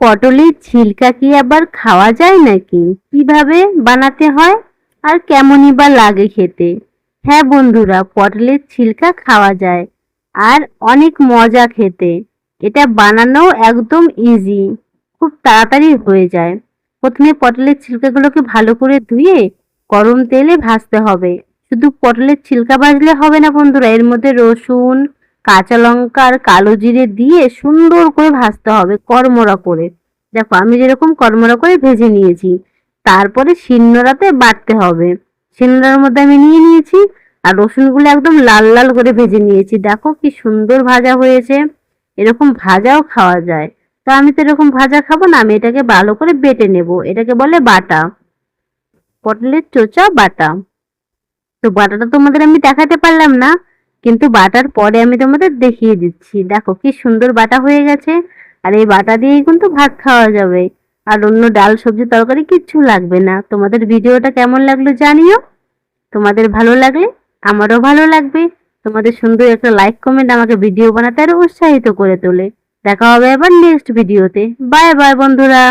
পটলের ছিলকা কি আবার খাওয়া যায় নাকি? কীভাবে বানাতে হয়? আর কেমনই বা লাগে খেতে? হ্যাঁ বন্ধুরা, পটলের ছিলকা খাওয়া যায়। আর অনেক মজা খেতে। এটা বানানো একদম ইজি খুব তাড়াতাড়ি হয়ে যায়। প্রথমে পটলের ছিলকাগুলোকে ভালো করে ধুয়ে গরম তেলে ভাজতে হবে। শুধু পটলের ছিলকা ভাজলে হবে না বন্ধুরা, এর মধ্যে রসুন কাঁচা লঙ্কা আর কালো জিরে দিয়ে সুন্দর করে ভাজতে হবে কড়মড়া করে। দেখো, আমি যেরকম কড়মড়া করে ভেজে নিয়েছি, তারপরে শিলনোড়াতে বাটতে হবে। শিলনোড়ার মধ্যে আমি নিয়ে নিয়েছি আর রসুনগুলো একদম লাল লাল করে ভেজে নিয়েছি। দেখো কি সুন্দর ভাজা হয়েছে, এরকম ভাজাও খাওয়া যায়। তা আমি তো এরকম ভাজা খাব না, আমি এটাকে ভালো করে বেটে নেব। এটাকে বলে বাটা। পটলের চোচা বাটা। তো বাটাটা তোমাদের আমি দেখাতে পারলাম না কিন্তু বাটার পরে আমি তোমাদের দেখিয়ে দিচ্ছি। দেখো কি সুন্দর বাটা হয়ে গেছে। আর এই বাটা দিয়েই কিন্তু ভাত খাওয়া যাবে। আর অন্য ডাল, সবজি, তরকারি কিচ্ছু লাগবে না। তোমাদের ভিডিওটা কেমন লাগল জানিও। তোমাদের ভালো লাগলে আমারও ভালো লাগবে। তোমাদের সুন্দর একটা লাইক, কমেন্ট আমাকে ভিডিও বানাতে আরও উৎসাহিত করে তোলে। দেখা হবে আবার নেক্সট ভিডিওতে। বাই বাই বন্ধুরা।